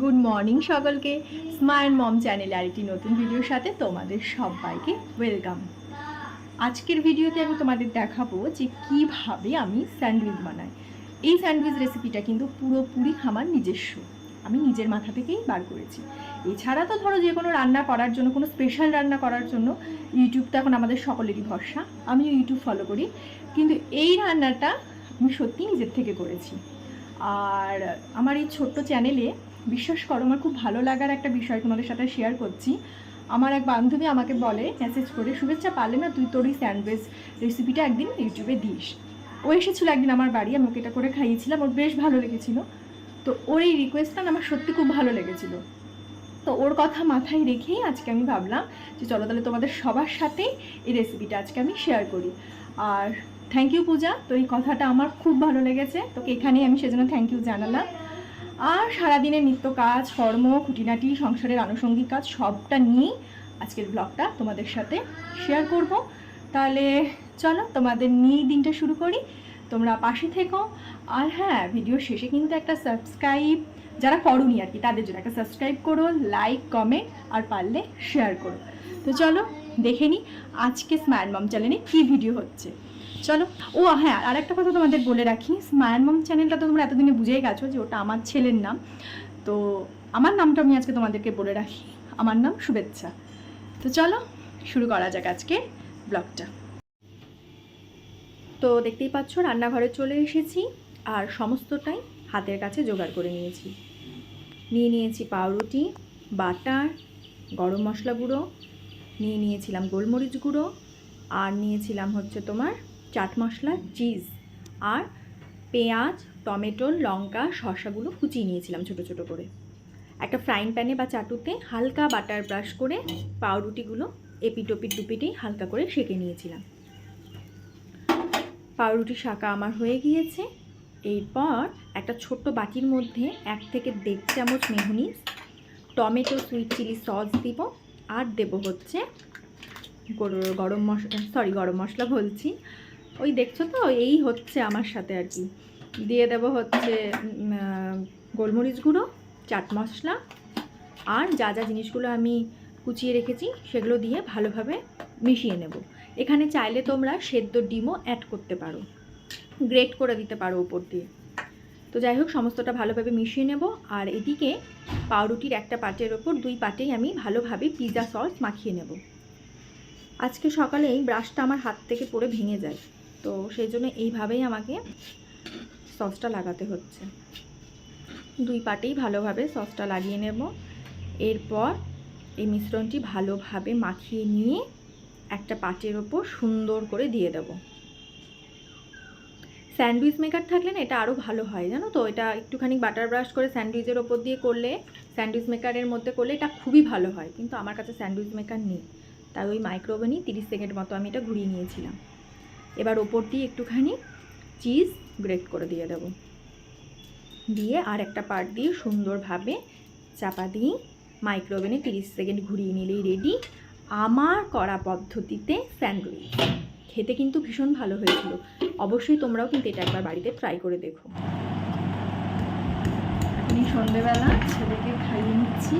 Good morning সকলকে। Smile mom চ্যানেলে আরেকটি নতুন ভিডিওর সাথে তোমাদের সবাইকে ওয়েলকাম আজকের ভিডিওতে আমি তোমাদের দেখাবো যে কীভাবে আমি স্যান্ডউইচ বানাই। এই স্যান্ডউইচ রেসিপিটা কিন্তু পুরোপুরি আমার নিজস্ব। আমি নিজের মাথা থেকেই বার করেছি। এছাড়া তো ধরো যে কোনো রান্না করার জন্য, কোনো স্পেশাল রান্না করার জন্য ইউটিউব তো এখন আমাদের সকলেরই ভরসা। আমিও ইউটিউব ফলো করি। কিন্তু এই রান্নাটা আমি সত্যি নিজের থেকে করেছি। আর আমার এই ছোট্ট চ্যানেলে বিশ্বাস করো, আমার খুব ভালো লাগার একটা বিষয় তোমাদের সাথে শেয়ার করছি। আমার এক বান্ধবী আমাকে বলে মেসেজ করে, শুভেচ্ছা, পারলে না তুই তোর এই স্যান্ডউইচ রেসিপিটা একদিন ইউটিউবে দিস। ও এসেছিল একদিন আমার বাড়ি, আমি ওকে এটা করে খাইয়েছিলাম, ওর বেশ ভালো লেগেছিলো। তো ওর এই রিকোয়েস্টটা আমার সত্যি খুব ভালো লেগেছিলো। তো ওর কথা মাথায় রেখেই আজকে আমি ভাবলাম যে চলো তাহলে তোমাদের সবার সাথেই এই রেসিপিটা আজকে আমি শেয়ার করি। আর থ্যাংক ইউ পূজা তো এই কথাটা আমার খুব ভালো লেগেছে। তোকে এখানেই আমি সেজন্য থ্যাংক ইউ জানালাম। আর সারাদিনের নিত্য কাজ, কর্ম, খুঁটিনাটি, সংসারের আনুষঙ্গিক কাজ, সবটা নিয়েই আজকের ব্লগটা তোমাদের সাথে শেয়ার করব। তাহলে চলো তোমাদের নিয়েই দিনটা শুরু করি। তোমরা পাশে থেকো। আর হ্যাঁ ভিডিও শেষে কিন্তু একটা সাবস্ক্রাইব যারা করনি আর কি, তাদের জন্য একটা সাবস্ক্রাইব করো লাইক কমেন্ট আর পারলে শেয়ার করো। তো চলো দেখে নিই আজকে স্মাইল মম চ্যানেলে কী ভিডিও হচ্ছে। চলো। ও হ্যাঁ আর একটা কথা তোমাদের বলে রাখি। স্মাইল মম চ্যানেলটা তো তোমরা এতদিনে বুঝেই গেছো যে ওটা আমার ছেলের নাম। তো আমার নামটা আমি আজকে তোমাদেরকে বলে রাখি। আমার নাম শুভেচ্ছা। তো চলো, শুরু করা যাক আজকে ব্লগটা। তো দেখতেই পাচ্ছ, রান্নাঘরে চলে এসেছি আর সমস্তটাই হাতের কাছে জোগাড় করে নিয়েছি। নিয়ে নিয়েছি পাউরুটি, বাটার, গরম মশলা গুঁড়ো, নিয়ে নিয়েছিলাম গোলমরিচ গুঁড়ো, আর নিয়েছিলাম হচ্ছে তোমার চাট মশলা, চিজ আর পেঁয়াজ, টমেটো, লঙ্কা, শসাগুলো কুচিয়ে নিয়েছিলাম ছোট ছোট করে। একটা ফ্রাইং প্যানে বা চাটুতে হালকা বাটার ব্রাশ করে পাউরুটিগুলো এপিটোপিট দুপিটেই হালকা করে সেঁকে নিয়েছিলাম। পাউরুটি শাঁকা আমার হয়ে গিয়েছে। এরপর একটা ছোট্ট বাটির মধ্যে এক থেকে দেড় চামচ mayonnaise tomato sweet chilli sauce দিব আর দেব হচ্ছে গর- গরম মশলা সরি গরম মশলা বলছি। ওই দেখছ তো? এই হচ্ছে আমার সাথে আর কি। দিয়ে দেব হচ্ছে গোলমরিচ গুঁড়ো, চাট মশলা, আর যা যা জিনিসগুলো আমি কুচিয়ে রেখেছি, সেগুলো দিয়ে ভালোভাবে মিশিয়ে নেব। এখানে চাইলে তোমরা সেদ্ধ ডিমও অ্যাড করতে পারো। গ্রেট করে দিতে পারো উপর দিয়ে। তো যাই হোক, সমস্তটা ভালোভাবে মিশিয়ে নেব, আর এদিকে পাউরুটির একটা পাটের ওপর দুই পাটেই আমি ভালোভাবে পিৎজা সস মাখিয়ে নেব। আজকে সকালে এই ব্রাশটা আমার হাত থেকে পড়ে ভেঙে যায়। তো সেই জন্য এইভাবেই আমাকে সসটা লাগাতে হচ্ছে। দুই পাটেই ভালোভাবে সসটা লাগিয়ে নেব। এরপর এই মিশ্রণটি ভালোভাবে মাখিয়ে নিয়ে একটা পাটের ওপর সুন্দর করে দিয়ে দেব। স্যান্ডউইচ মেকার থাকলে না এটা আরও ভালো হয়, জানো তো? এটা একটুখানি বাটার ব্রাশ করে স্যান্ডউইচের ওপর দিয়ে করলে, স্যান্ডউইচ মেকারের মধ্যে করলে এটা খুবই ভালো হয়। কিন্তু আমার কাছে স্যান্ডউইচ মেকার নেই। তাই ওই মাইক্রোওভেনই তিরিশ সেকেন্ড মতো আমি এটা ঘুরিয়ে নিয়েছিলাম। এবার ওপর দিয়ে একটুখানি চিজ গ্রেট করে দিয়ে দেব। দিয়ে আর একটা পার্ট দিয়ে সুন্দরভাবে চাপা দিয়ে মাইক্রোওভেনে তিরিশ সেকেন্ড ঘুরিয়ে নিলেই রেডি আমার করা পদ্ধতিতে স্যান্ডউইচ খেতে কিন্তু ভীষণ ভালো হয়েছিল। অবশ্যই তোমরাও কিন্তু এটা একবার বাড়িতে ট্রাই করে দেখো। এখন এই সন্ধেবেলা ছেলেকে খাইয়ে নিচ্ছি।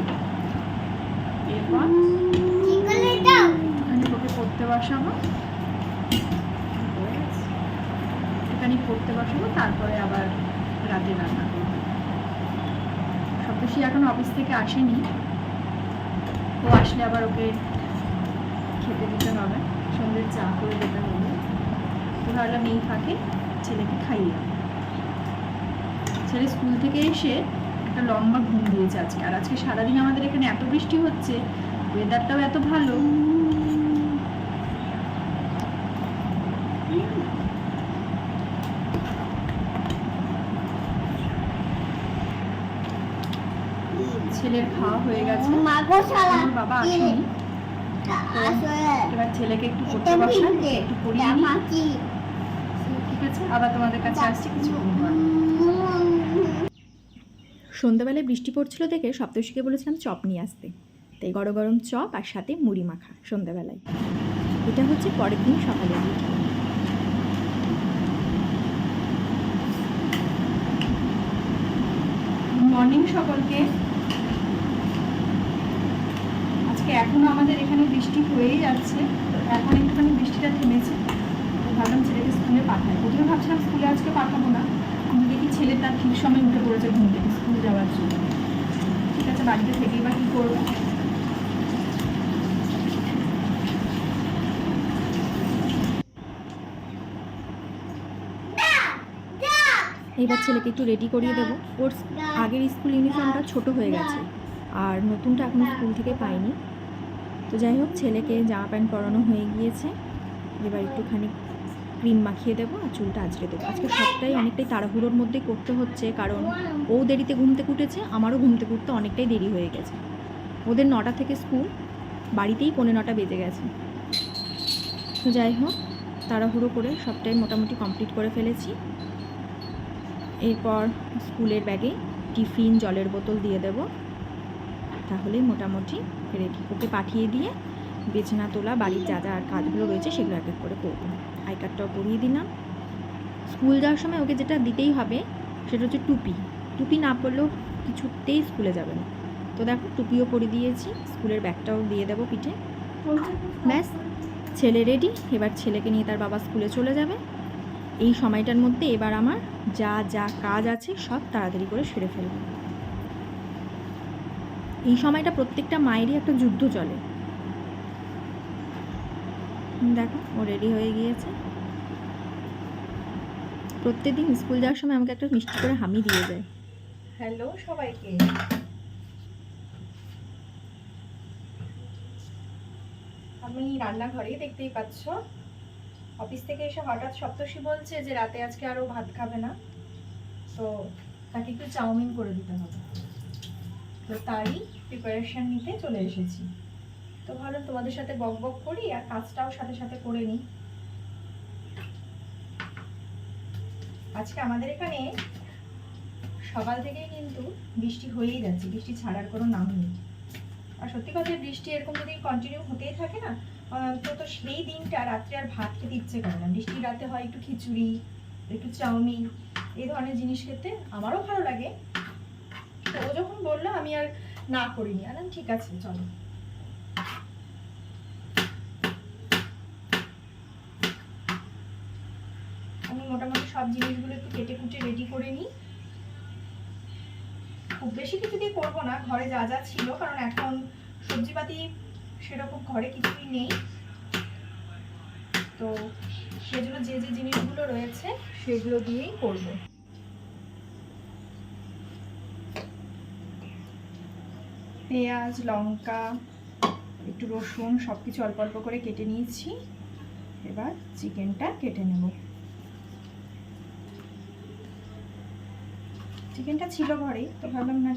এরপর ওকে পড়তে বসাবো। একটুখানি পড়তে বসাবো, তারপরে আবার রাতে রান্না করব। সপ্তষী এখন অফিস থেকে আসেনি। ও আসলে আবার ওকে খেতে দিতে হবে। সন্ধ্যের চা করে দিতে হবে। তো ভাবলাম এই ফাঁকে ছেলেকে খাইয়ে। ছেলে স্কুল থেকে এসে একটা লম্বা ঘুম দিয়েছে আজকে। আর আজকে সারাদিন আমাদের এখানে এত বৃষ্টি হচ্ছে ওয়েদারটাও এত ভালো। ছেলের খাওয়া হয়ে গেছে। বাবা আসেনি। এবার ছেলেকে একটু পড়তে বসান একটু পড়িয়ে ঠিক আছে আবার তোমাদের কাছে আসছি পর সন্ধ্যাবেলায় বৃষ্টি পড়ছিল দেখে সপ্তর্ষিকে বলেছিলাম চপ নিয়ে আসতে। তাই গরম গরম চপ আর সাথে মুড়ি মাখা সন্ধ্যাবেলায়। এটা হচ্ছে পরের দিন সকালে মর্নিং সকলকে। এখনও আমাদের এখানে বৃষ্টি হয়েই যাচ্ছে। এখন একটুখানি বৃষ্টিটা থেমেছে। ভাবলাম ছেলেকে স্কুলে পাঠাই। প্রথমে ভাবছিলাম স্কুলে আজকে পাঠাবো না। কিন্তু দেখি ছেলে তার ঠিক সময় উঠে পড়েছে ঘুম থেকে স্কুল যাওয়ার জন্য। ঠিক আছে, বাড়িতে থেকেই বা কী করব? এবার ছেলেকে একটু রেডি করিয়ে দেবো। ওর আগের স্কুল ইউনিফর্মটা ছোট হয়ে গেছে। আর নতুনটা এখনও স্কুল থেকে পাইনি। তো যাই হোক, ছেলেকে জামা প্যান্ট পরানো হয়ে গিয়েছে। এবার একটুখানি ক্রিম মাখিয়ে দেবো আর চুলটা আঁচড়ে দেবো। আজকে সবটাই অনেকটাই তাড়াহুড়োর মধ্যেই করতে হচ্ছে, কারণ ও দেরিতে ঘুমতে কুটেছে আমারও ঘুমতে কুটতে অনেকটাই দেরি হয়ে গেছে। ওদের নটা থেকে স্কুল, বাড়িতেই পৌনে নটা বেজে গেছে। তো যাই হোক, তাড়াহুড়ো করে সবটাই মোটামুটি কমপ্লিট করে ফেলেছি। এরপর স্কুলের ব্যাগে টিফিন, জলের বোতল দিয়ে দেব। তাহলে মোটামুটি রেডি ওকে পাঠিয়ে দিয়ে বিছানা তোলা, বাড়ির যা যা আর কাজগুলো রয়েছে সেগুলো এক এক করে করব। আই কার্ডটাও করিয়ে দিলাম। স্কুল যাওয়ার সময় ওকে যেটা দিতেই হবে সেটা হচ্ছে টুপি। টুপি না পরলেও কিছুতেই স্কুলে যাবে না। তো দেখো, টুপিও পরিয়ে দিয়েছি, স্কুলের ব্যাগটাও দিয়ে দেবো পিঠে। ব্যাস, ছেলে রেডি এবার ছেলেকে নিয়ে তার বাবা স্কুলে চলে যাবে। এই সময়টার মধ্যে এবার আমার যা যা কাজ আছে সব তাড়াতাড়ি করে সেরে ফেলব। এই সময়টা প্রত্যেকটা মায়েরই একটা যুদ্ধ চলে। দেখো, ও রেডি হয়ে গিয়েছে। প্রত্যেকদিন স্কুল যাওয়ার সময় আমাকে একটা মিষ্টি করে হামি দিয়ে যায়। হ্যালো সবাইকে। আমি রান্নাঘরেই দেখতেই পাচ্ছ। অফিস থেকে এসে হঠাৎ সপ্তর্ষি বলছে যে রাতে আজকে আরও ভাত খাবে না। তো তাকে একটু চাউমিন করে দিতে হবে। তো তাই প্রিপারেশন নিতে চলে এসেছি। তো ভালো, তোমাদের সাথে বক বক করি আর কাজটাও সাথে সাথে করে নিই। আজকে আমাদের এখানে সকাল থেকেই কিন্তু বৃষ্টি হয়েই যাচ্ছে, বৃষ্টি ছাড়ার কোনো নাম নেই। আর সত্যি কথা, বৃষ্টি এরকম যদি কন্টিনিউ হতেই থাকে না অন্তত সেই দিনটা রাত্রে আর ভাত খেতে ইচ্ছে করে না। বৃষ্টির রাতে হয় একটু খিচুড়ি, একটু চাউমিন, এই ধরনের জিনিস খেতে আমারও ভালো লাগে। তো ও যখন বলল, আমি আর না করিনি। আর ঠিক আছে, চলো। আমি মোটামুটি সব জিনিসগুলো একটু কেটে কুটে রেডি করে নিই। খুব বেশি কিছু দিয়ে করব না, ঘরে যা যা ছিল, কারণ এখন সবজিপাতি সেরকম ঘরে কিছুই নেই। তো সেজন্য যে যে জিনিসগুলো রয়েছে, সেগুলো দিয়েই করব। পেঁয়াজ, লঙ্কা, একটু রসুন সব কিছু অল্প অল্প করে কেটে নিয়েছি। এবার চিকেনটা কেটে নেব। চিকেনটা ছিল ঘরে, তো ভাবলাম না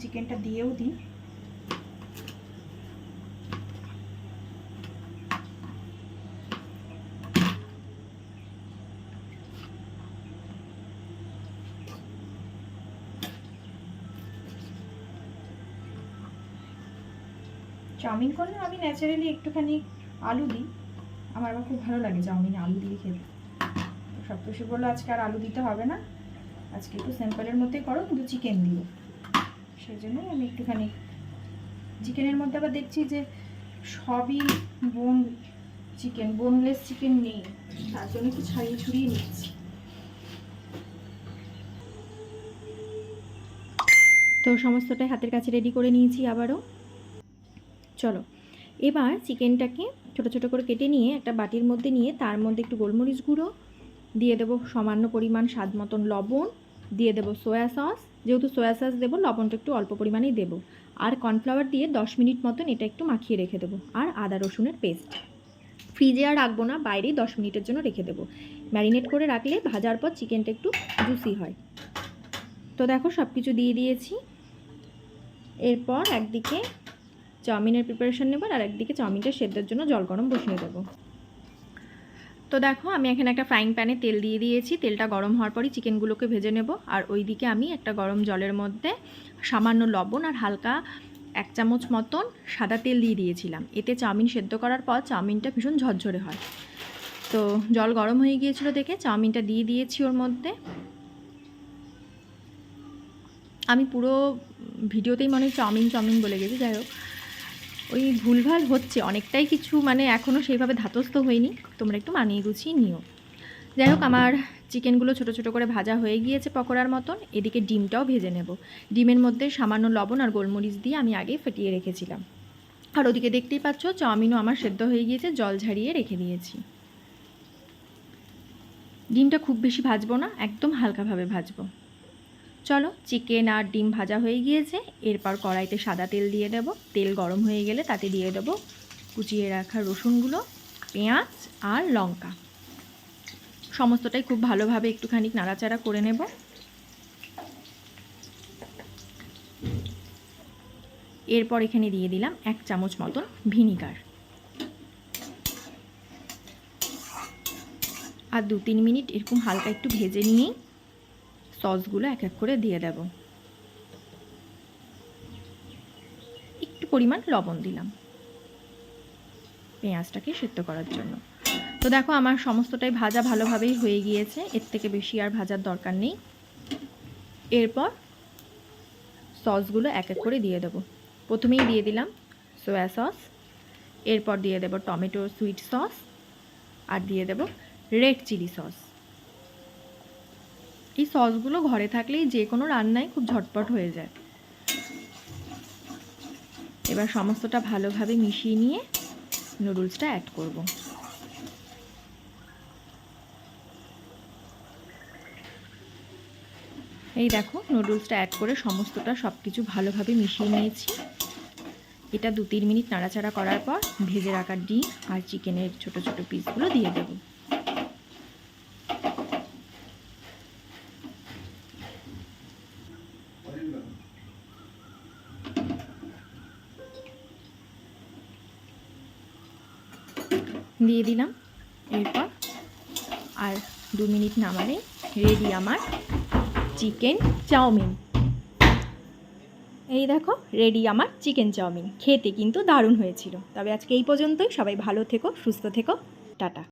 চিকেনটা দিয়েও দিই। চাউমিন করলে আমি ন্যাচারালি একটুখানি আলু দিই। আমার আবার খুব ভালো লাগে চাউমিনে আলু দিয়ে খেতে। সপ্তষী বলল, আজকে আর আলু দিতে হবে না। আজকে একটু স্যাম্পলের মধ্যেই করো, কিন্তু চিকেন দিও। সেই জন্যই আমি একটুখানি চিকেনের মধ্যে আবার দেখছি যে সবই বোন চিকেন বোনলেস চিকেন নেই। তার জন্য একটু ছাড়িয়ে ছড়িয়ে নিচ্ছি। তো সমস্তটাই হাতের কাছে রেডি করে নিয়েছি আবারও। চলো। এবার চিকেনটাকে ছোট ছোট করে কেটে নিয়ে একটা বাটির মধ্যে নিয়ে তার মধ্যে একটু গোলমরিচ গুঁড়ো, দিয়ে দেবো সামান্য পরিমাণ স্বাদ মতন লবণ, দিয়ে দেবো সয়া সস যেহেতু সয়া সস দেবো, লবণটা একটু অল্প পরিমাণেই দেবো। আর কর্নফ্লাওয়ার দিয়ে দশ মিনিট মতন এটা একটু মাখিয়ে রেখে দেবো। আর আদা রসুনের পেস্ট ফ্রিজে আর রাখব না বাইরেই দশ মিনিটের জন্য রেখে দেবো। ম্যারিনেট করে রাখলে ভাজার পর চিকেনটা একটু জুসি হয়। তো দেখো সব কিছু দিয়ে দিয়েছি। এরপর একদিকে চাউমিনের প্রিপারেশান নেব আর একদিকে চাউমিনটা সেদ্ধের জন্য জল গরম বসিয়ে দেবো তো দেখো, আমি এখানে একটা ফ্রাইং প্যানে তেল দিয়ে দিয়েছি। তেলটা গরম হওয়ার পরই চিকেনগুলোকে ভেজে নেব। আর ওই দিকে আমি একটা গরম জলের মধ্যে সামান্য লবণ আর হালকা এক চামচ মতন সাদা তেল দিয়ে দিয়েছিলাম। এতে চাউমিন সেদ্ধ করার পর চাউমিনটা ভীষণ ঝরঝরে হয়। তো জল গরম হয়ে গিয়েছিল দেখে চাউমিনটা দিয়ে দিয়েছি ওর মধ্যে। আমি পুরো ভিডিওতেই মনে হয় চাউমিন চাউমিন বলে গেছি, যাই হোক। ওই ভুলভাল হচ্ছে, অনেকটাই কিছু মানে এখনও সেইভাবে ধাতস্থ হয়নি। তোমরা একটু মানিয়ে গুছিয়ে নিও। যাই হোক, আমার চিকেনগুলো ছোট ছোট করে ভাজা হয়ে গিয়েছে পকোড়ার মতন। এদিকে ডিমটাও ভেজে নেব। ডিমের মধ্যে সামান্য লবণ আর গোলমরিচ দিয়ে আমি আগে ফেটিয়ে রেখেছিলাম। আর ওদিকে দেখতেই পাচ্ছ, চাউমিনও আমার সেদ্ধ হয়ে গিয়েছে, জল ঝারিয়ে রেখে দিয়েছি। ডিমটা খুব বেশি ভাজবো না, একদম হালকাভাবে ভাজবো। চলো, চিকেন আর ডিম ভাজা হয়ে গিয়েছে। এরপর কড়াইতে সাদা তেল দিয়ে দেবো। তেল গরম হয়ে গেলে তাতে দিয়ে দেবো কুচিয়ে রাখা রসুনগুলো, পেঁয়াজ আর লঙ্কা। সমস্তটাই খুব ভালোভাবে একটুখানি নাড়াচাড়া করে নেব। এরপর এখানে দিয়ে দিলাম এক চামচ মতন ভিনিগার। আর দু তিন মিনিট এরকম হালকা একটু ভেজে নিয়েই সসগুলো এক এক করে দিয়ে দেব। একটু পরিমাণ লবণ দিলাম। পেঁয়াজটাকে সেদ্ধ করার জন্য। তো দেখো, আমার সমস্তটাই ভাজা ভালোভাবেই হয়ে গিয়েছে। এর থেকে বেশি আর ভাজার দরকার নেই। এরপর সসগুলো এক এক করে দিয়ে দেবো। প্রথমেই দিয়ে দিলাম সয়া সস, এরপর দিয়ে দেবো টমেটো সুইট সস, আর দিয়ে দেবো রেড চিলি সস। এই সসগুলো ঘরে থাকলেই যে কোনো রান্নায় খুব ঝটপট হয়ে যায়। এবার সমস্তটা ভালোভাবে মিশিয়ে নিয়ে নুডলসটা অ্যাড করব। এই দেখো নুডলসটা অ্যাড করে সমস্তটা সব কিছু ভালোভাবে মিশিয়ে নিয়েছি। এটা দু তিন মিনিট নাড়াচাড়া করার পর ভেজে রাখা ডিম আর চিকেনের ছোট ছোট পিসগুলো দিয়ে দেবো। দিয়ে দিলাম। এরপর আর দু মিনিট নামালে রেডি আমার চিকেন চাউমিন। এই দেখো রেডি আমার চিকেন চাউমিন। খেতে কিন্তু দারুণ হয়েছিল। তবে আজকে এই পর্যন্তই। সবাই ভালো থেকো, সুস্থ থেকো। টাটা।